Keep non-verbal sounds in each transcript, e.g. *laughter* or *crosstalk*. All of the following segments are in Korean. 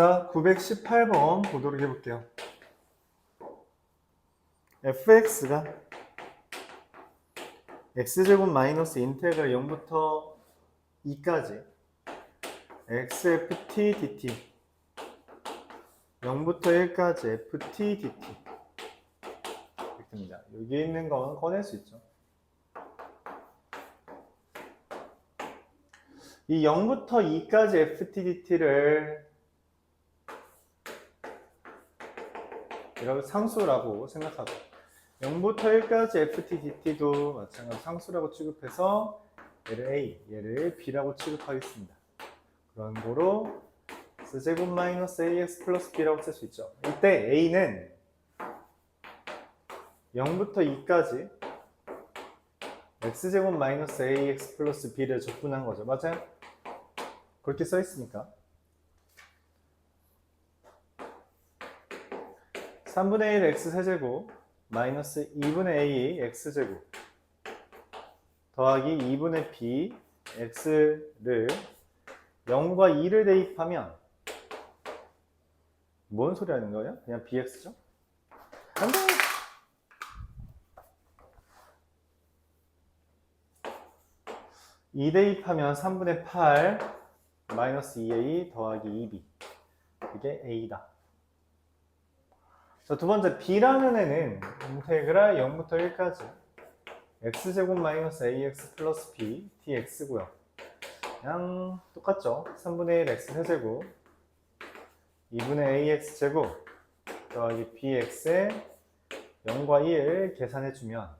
자, 918번 보도록 해볼게요. fx가 x제곱 마이너스 인테그랄 0부터 2까지 xft dt 0부터 1까지 ft dt 이렇게 됩니다. 여기 있는 건 꺼낼 수 있죠. 이 0부터 2까지 ft dt를 이런 상수라고 생각하고 0부터 1까지 FTDT도 마찬가지 상수라고 취급해서 얘를 A, 얘를 B라고 취급하겠습니다. 그런 거로 X제곱 마이너스 AX 플러스 B라고 쓸 수 있죠. 이때 A는 0부터 2까지 X제곱 마이너스 AX 플러스 B를 적분한 거죠. 맞아요? 그렇게 써 있으니까. 3분의 1 x 세제곱 마이너스 2분의 a x제곱 더하기 2분의 b x를 0과 2를 대입하면 뭔 소리 하는 거예요? 그냥 bx죠? 안 돼! 이 대입하면 3분의 8 마이너스 2a 더하기 2b 이게 a다. 자, 두 번째 b라는 애는 인테그랄 0부터 1까지 x제곱 마이너스 ax 플러스 b dx고요. 그냥 똑같죠. 3분의 1 x 세제곱 2분의 ax 제곱 더하기 bx에 0과 1 계산해주면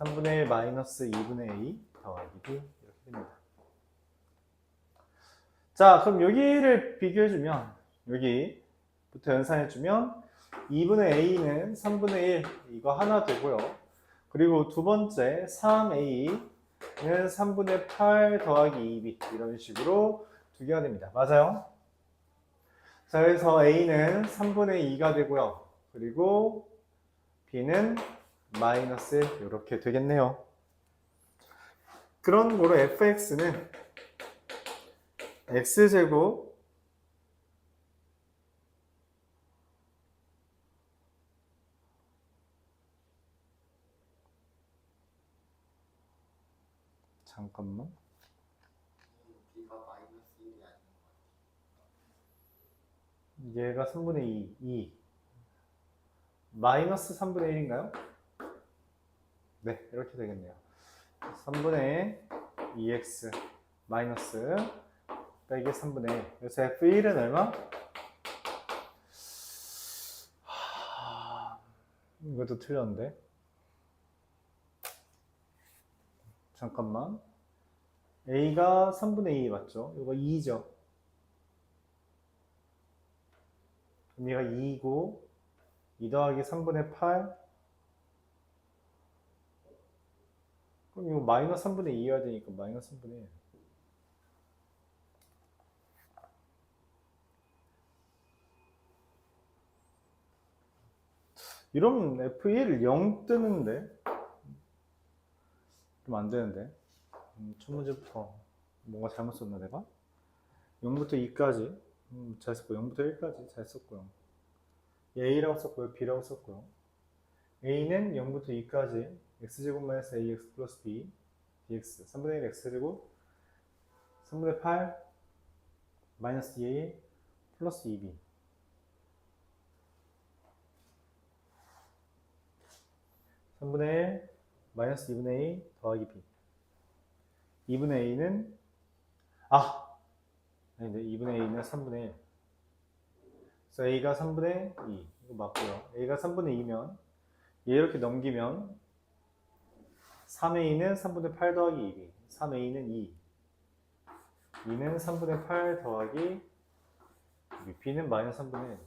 3분의 1 마이너스 2분의 a 더하기 b 이렇게 됩니다. 자, 그럼 여기를 비교해주면 여기 부터 연산해주면 2분의 a는 3분의 1 이거 하나 되고요. 그리고 두 번째 3a는 3분의 8 더하기 2b 이런 식으로 두 개가 됩니다. 맞아요? 자, 그래서 a는 3분의 2가 되고요. 그리고 b는 마이너스 이렇게 되겠네요. 그런 거로 fx는 x제곱 잠깐만. B가 마이너스 1이 아닌 것 얘가 3분의 2, 2 마이너스 3분의 1인가요? 네 이렇게 되겠네요. 3분의 2x 마이너스 빼기 3분의 1 그래서 f1은 얼마? 하... 이것도 틀렸는데. 잠깐만 a가 3분의 2 맞죠? 이거 2죠? 그럼 얘가 2이고 2 더하기 3분의 8 그럼 이거 마이너스 3분의 2여야 되니까 마이너스 3분의 1 이러면 F1 0 뜨는데? 좀안 되는데? 음, 첫 문제부터 뭔가 잘못 썼나 내가? 0부터 2까지. 음, 잘 썼고 0부터 1까지 잘 썼고요. A라고 썼고요 B라고 썼고요. A는 0부터 2까지 x제곱 마이너스 ax 플러스 b dx 3분의 1 x제곱 3분의 8 마이너스 2a 플러스 2b 삼분의 1 마이너스 2분의 a 더하기 b 2분의 a는 아 아닌데 2분의 a는 3분의 1 그래서 a가 3분의 2 이거 맞고요. A가 3분의 2면 얘 이렇게 넘기면 3a는 3분의 8 더하기 2b 3a는 2 2는 3분의 8 더하기 2b b는 마이너스 3분의 1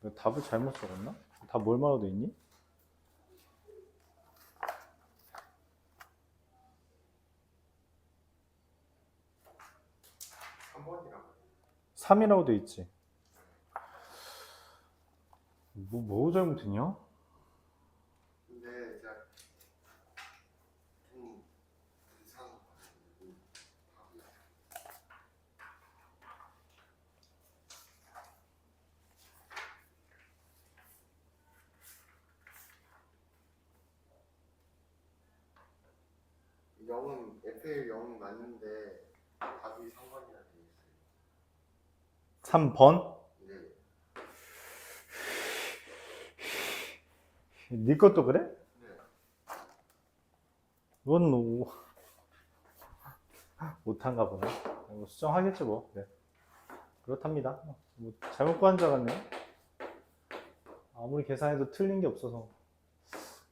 이거 답을 잘못 적었나? 다뭘 말하고 돼 있니? 3이라고 돼 있지. 뭐, 뭐 잘못했냐? 근데 제가 좀 이상한 것 같아요. 영은 FL 영 맞는데 3번. 네. 네 것도 그래? 네. 이건 뭐 못한가 보네. 뭐 수정하겠지 뭐. 네. 그렇답니다. 뭐 잘못 구한 줄 알았네. 아무리 계산해도 틀린 게 없어서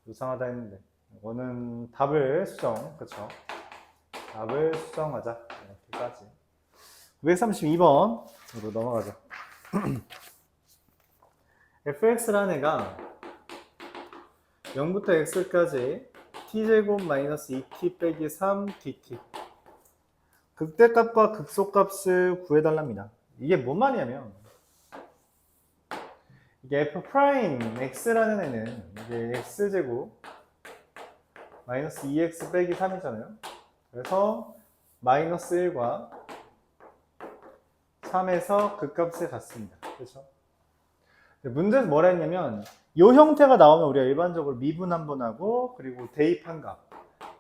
이상하다 했는데 이거는 답을 수정, 그렇죠? 답을 수정하자 이렇게까지. 932번으로 넘어가죠. *clears throat* fx라는 애가 0부터 x까지 t제곱 마이너스 2t 빼기 3 dt 극대값과 극소값을 구해달랍니다. 이게 뭔 말이냐면 이게 f 프라임 x라는 애는 이게 x제곱 마이너스 2x 빼기 3이잖아요. 그래서 마이너스 1과 3에서 극값을 갖습니다. 그렇죠? 근데 문제에서 뭐라 했냐면 이 형태가 나오면 우리가 일반적으로 미분 한 번 하고 그리고 대입한 값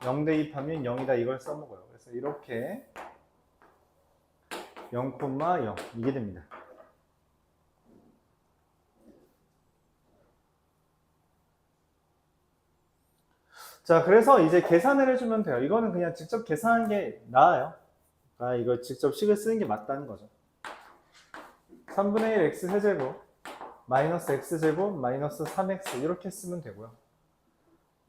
0 대입하면 0이다 이걸 써먹어요. 그래서 이렇게 0,0 이게 됩니다. 자, 그래서 이제 계산을 해주면 돼요. 이거는 그냥 직접 계산하는 게 나아요. 아, 이거 직접 식을 쓰는 게 맞다는 거죠. 3분의 1 x 세제곱 마이너스 x제곱 마이너스 3x 이렇게 쓰면 되고요.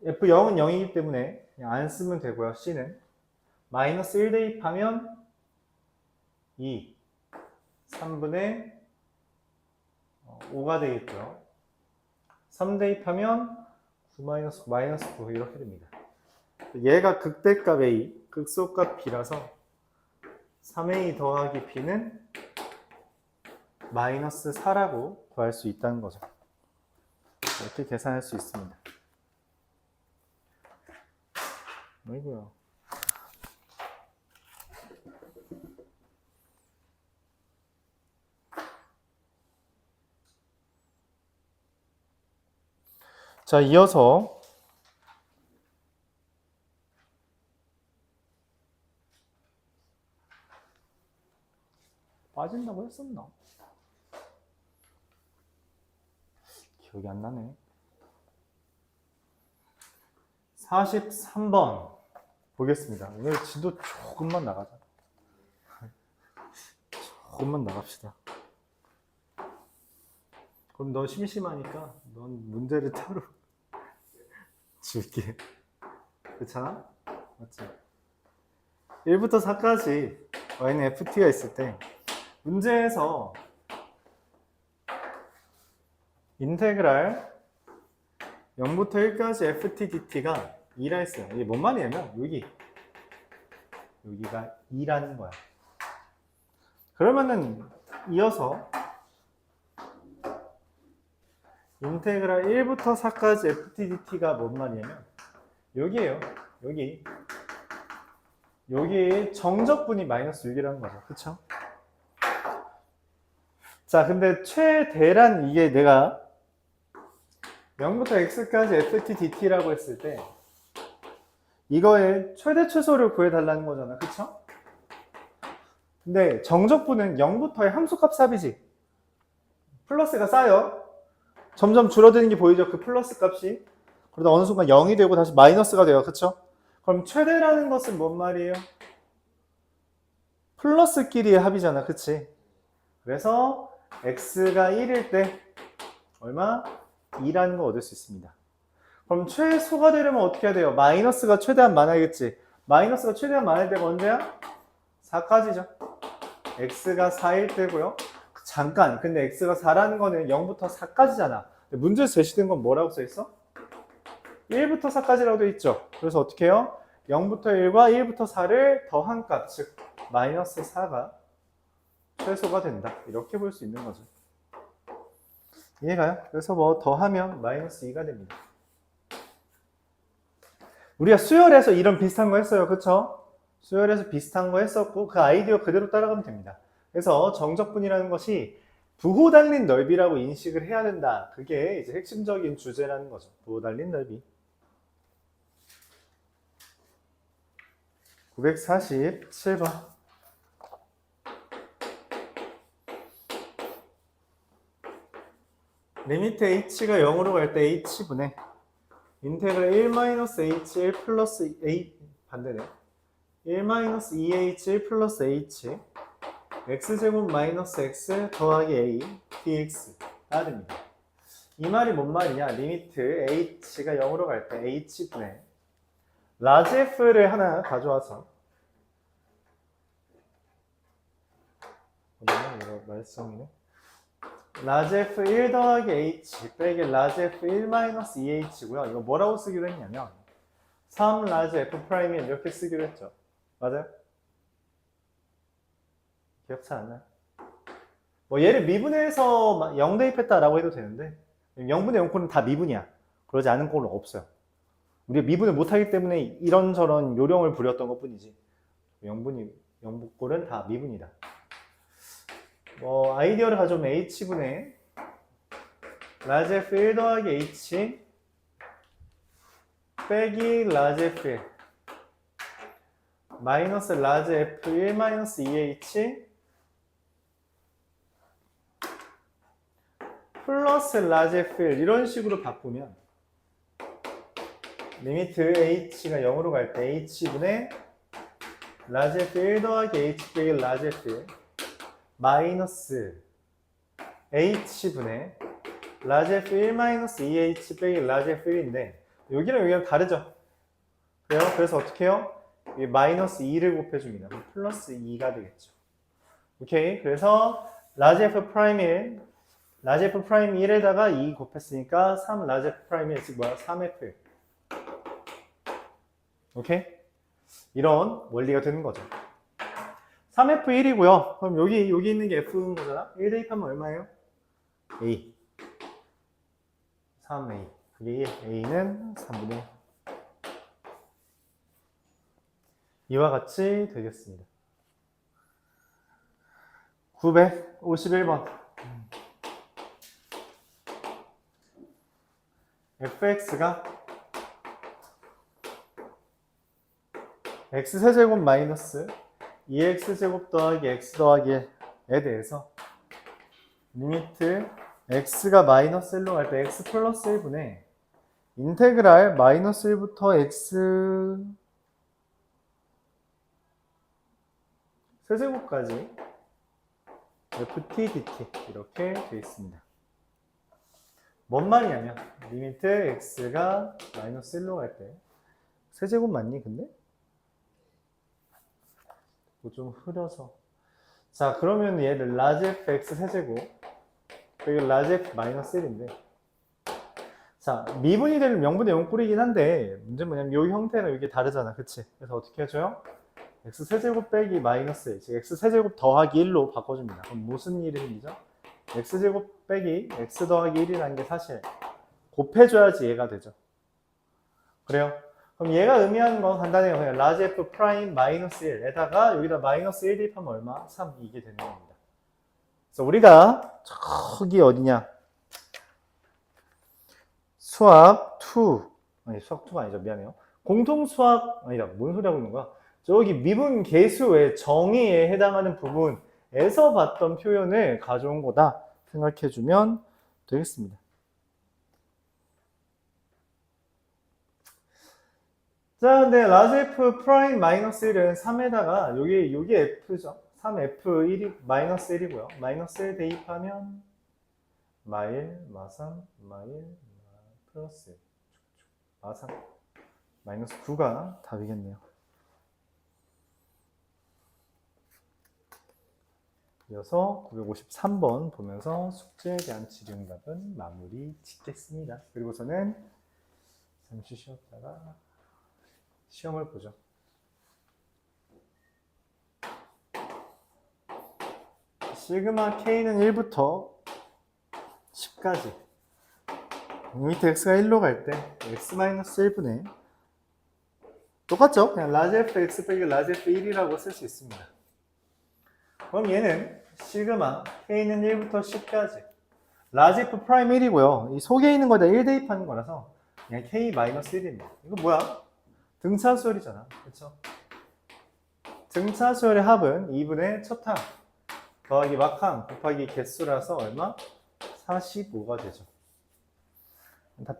f0은 0이기 때문에 그냥 안 쓰면 되고요. c는 마이너스 1 대입하면 2 3분의 5가 되겠고요. 3 대입하면 9 마이너스 9 마이너스 9 이렇게 됩니다. 얘가 극대값 a, 극소값 b라서 3a 더하기 b는 마이너스 4라고 구할 수 있다는 거죠. 이렇게 계산할 수 있습니다. 아이고야. 자, 이어서 빠진다고 했었나? 기억이 안 나네. 43번 보겠습니다. 오늘 진도 조금만 나가자. 조금만 나갑시다. 그럼 너 심심하니까 넌 문제를 따로 *laughs* 줄게. 그렇잖아? 맞지? 1부터 4까지 y는 ft가 있을 때 문제에서 인테그랄 0부터 1까지 ft dt가 2라 했어요. 이게 뭔 말이냐면 여기 여기가 2라는 거야. 그러면은 이어서 인테그랄 1부터 4까지 ft dt가 뭔 말이냐면 여기에요. 여기 여기 정적분이 마이너스 6이라는 거죠. 그쵸? 자, 근데 최대란 이게 내가 0부터 x까지 ft dt라고 했을 때 이거의 최대 최소를 구해달라는 거잖아. 그쵸? 근데 정적분은 0부터의 함수값 삽이지. 플러스가 쌓여. 점점 줄어드는 게 보이죠? 그 플러스 값이. 그러다 어느 순간 0이 되고 다시 마이너스가 돼요. 그쵸? 그럼 최대라는 것은 뭔 말이에요? 플러스끼리의 합이잖아. 그치? 그래서 x가 1일 때 얼마? 2라는 거 얻을 수 있습니다. 그럼 최소가 되려면 어떻게 해야 돼요? 마이너스가 최대한 많아야겠지. 마이너스가 최대한 많을 때가 언제야? 4까지죠. x가 4일 때고요. 잠깐. 근데 x가 4라는 거는 0부터 4까지잖아. 문제에서 제시된 건 뭐라고 써 있어? 1부터 4까지라고 돼 있죠. 그래서 어떻게 해요? 0부터 1과 1부터 4를 더한 값, 즉 마이너스 4가 최소가 된다. 이렇게 볼 수 있는 거죠. 이해가요? 그래서 뭐 더하면 마이너스 2가 됩니다. 우리가 수열에서 이런 비슷한 거 했어요. 그쵸? 수열에서 비슷한 거 했었고 그 아이디어 그대로 따라가면 됩니다. 그래서 정적분이라는 것이 부호 달린 넓이라고 인식을 해야 된다. 그게 이제 핵심적인 주제라는 거죠. 부호 달린 넓이. 947번. 리미트 h가 0으로 갈 때 h분의 인테그랄 1-h 1 플러스 a 반대네 1-2h 1 플러스 h x제곱 마이너스 x 더하기 a dx가 됩니다. 이 말이 뭔 말이냐? 리미트 h가 0으로 갈 때 h분의 라지 f를 하나 가져와서 뭐냐 이거 말썽이네. 라지 f 1 더하기 h 빼기 라지 f 1 마이너스 2h고요. 이거 뭐라고 쓰기로 했냐면 3 라지 f 프라임이 이렇게 쓰기로 했죠. 맞아요? 기억 잘안 나요? 뭐 얘를 미분해서 0 대입했다라고 해도 되는데 0분의 0꼴은 다 미분이야. 그러지 않은 꼴은 없어요. 우리가 미분을 못하기 때문에 이런저런 요령을 부렸던 것 뿐이지 0분이 0분꼴은 다 미분이다. 뭐 아이디어를 가져오면 h분의 라지 f 1 더하기 h 빼기 라지 f 1 마이너스 라지 f 1 마이너스 2h 플러스 라지 f1 이런 식으로 바꾸면 리미트 h가 0으로 갈 때 h분의 라지 f1 더하기 h 빼기 라지 f1 마이너스 h분의 라지 f1 마이너스 2h 빼기 라지 f1인데 여기랑 여기랑 다르죠? 그래요? 그래서 어떻게 해요? 이 마이너스 2를 곱해줍니다. 플러스 2가 되겠죠. 오케이. 그래서 라지 f 프라임 1 라지 f 프라임 1에다가 2 곱했으니까 3 라지 f 프라임 1 즉 뭐야? 3f 오케이? 이런 원리가 되는 거죠. 3f1이고요. 그럼 여기 여기 있는 게 f인 거잖아. 1 대입하면 얼마예요? a 3a 그게 1 a는 3분의 1 이와 같이 되겠습니다. 951번 fx가 x세제곱 마이너스 2x제곱 더하기 x 더하기 1에 대해서 리미트 x가 마이너스 1로 갈 때 x 플러스 1분의 인테그랄 마이너스 1부터 x 세제곱까지 ft dt 이렇게 되어 있습니다. 뭔 말이냐면 리미트 x가 마이너스 1로 갈 때 세제곱 맞니 근데? 뭐좀 흐려서 자 그러면 얘를 f x 세제곱 그리고 f 마이너스 1인데 자 미분이 되는 명분의 0꼴이긴 한데 문제는 뭐냐면 이 형태는 이게 다르잖아 그치? 그래서 어떻게 해줘요? x 세제곱 빼기 마이너스 1, 즉 x 세제곱 더하기 1로 바꿔줍니다. 그럼 무슨 일이 생기죠? x 제곱 빼기 x 더하기 1이라는 게 사실 곱해줘야지 얘가 되죠. 그래요? 그럼 얘가 의미하는 건 간단해요. 그냥 라지 f 프라임 마이너스 1에다가 여기다 마이너스 1 대입하면 얼마? 3 이게 되는 겁니다. 그래서 우리가 저기 어디냐? 수학 2 아니 수학 2가 아니죠. 미안해요. 공통 수학 아니다. 뭔 소리 하고 있는 거야? 저기 미분 계수의 정의에 해당하는 부분에서 봤던 표현을 가져온 거다 생각해 주면 되겠습니다. 자, 근데 f 프라임 마이너스 1은 3에다가 여기 여기 f죠. 3f1이 마이너스 1이고요. 마이너스 1 대입하면 마일 마삼 마일 마 플러스 1 마삼 마이너스 9가 답이겠네요. 이어서 953번 보면서 숙제에 대한 질의응답은 마무리 짓겠습니다. 그리고서는 잠시 쉬었다가 시험을 보죠. 시그마 K는 1부터 10까지 밑에 x가 1로 갈 때 x-1분의 똑같죠? 그냥 라지 f x 빼기 라지 f 1이라고 쓸 수 있습니다. 그럼 얘는 시그마 K는 1부터 10까지 라지 F 프라임 1이고요. 이 속에 있는 거다 1 대입하는 거라서 그냥 K 마이너스 1입니다. 이거 뭐야? 등차수열이잖아. 그렇죠? 등차수열의 합은 2분의 첫항 더하기 막항 곱하기 개수라서 얼마? 45가 되죠. 다